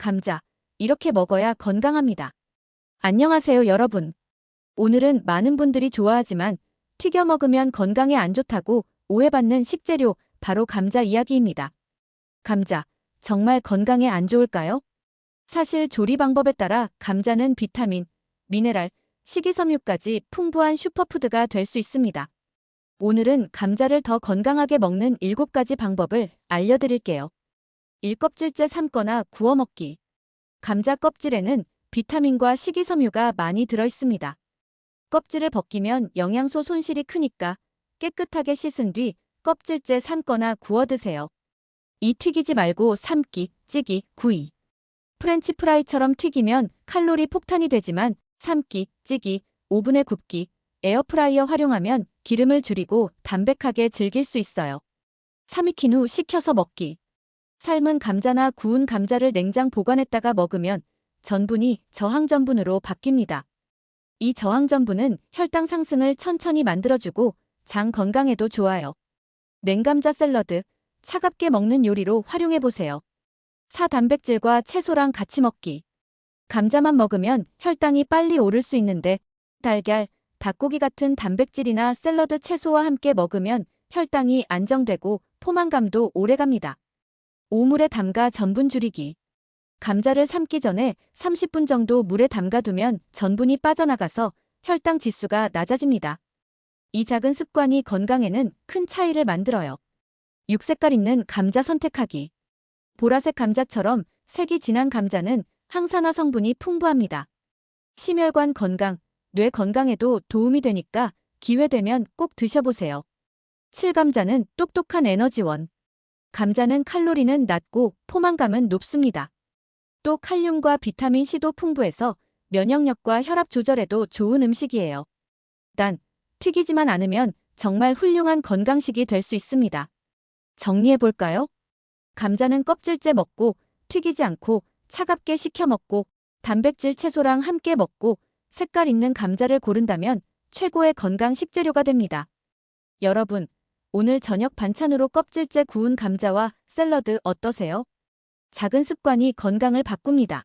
감자. 이렇게 먹어야 건강합니다. 안녕하세요, 여러분. 오늘은 많은 분들이 좋아하지만 튀겨 먹으면 건강에 안 좋다고 오해받는 식재료 바로 감자 이야기입니다. 감자. 정말 건강에 안 좋을까요? 사실 조리 방법에 따라 감자는 비타민, 미네랄, 식이섬유까지 풍부한 슈퍼푸드가 될 수 있습니다. 오늘은 감자를 더 건강하게 먹는 7가지 방법을 알려드릴게요. 1껍질째 삶거나 구워 먹기. 감자 껍질에는 비타민과 식이섬유가 많이 들어 있습니다. 껍질을 벗기면 영양소 손실이 크니까 깨끗하게 씻은 뒤 껍질째 삶거나 구워 드세요. 이 튀기지 말고 삶기, 찌기, 구이. 프렌치 프라이처럼 튀기면 칼로리 폭탄이 되지만 삶기, 찌기, 오븐에 굽기, 에어프라이어 활용하면 기름을 줄이고 담백하게 즐길 수 있어요. 3익힌 후 식혀서 먹기. 삶은 감자나 구운 감자를 냉장 보관했다가 먹으면 전분이 저항전분으로 바뀝니다. 이 저항전분은 혈당 상승을 천천히 만들어주고 장 건강에도 좋아요. 냉감자 샐러드, 차갑게 먹는 요리로 활용해보세요. 사 단백질과 채소랑 같이 먹기. 감자만 먹으면 혈당이 빨리 오를 수 있는데 달걀, 닭고기 같은 단백질이나 샐러드 채소와 함께 먹으면 혈당이 안정되고 포만감도 오래갑니다. 오물에 담가 전분 줄이기. 감자를 삶기 전에 30분 정도 물에 담가두면 전분이 빠져나가서 혈당 지수가 낮아집니다. 이 작은 습관이 건강에는 큰 차이를 만들어요. 육색깔 있는 감자 선택하기. 보라색 감자처럼 색이 진한 감자는 항산화 성분이 풍부합니다. 심혈관 건강, 뇌 건강에도 도움이 되니까 기회 되면 꼭 드셔보세요. 칠감자는 똑똑한 에너지원. 감자는 칼로리는 낮고 포만감은 높습니다. 또 칼륨과 비타민 C도 풍부해서 면역력과 혈압 조절에도 좋은 음식이에요. 단, 튀기지만 않으면 정말 훌륭한 건강식이 될 수 있습니다. 정리해볼까요? 감자는 껍질째 먹고 튀기지 않고 차갑게 식혀 먹고 단백질 채소랑 함께 먹고 색깔 있는 감자를 고른다면 최고의 건강 식재료가 됩니다. 여러분, 오늘 저녁 반찬으로 껍질째 구운 감자와 샐러드 어떠세요? 작은 습관이 건강을 바꿉니다.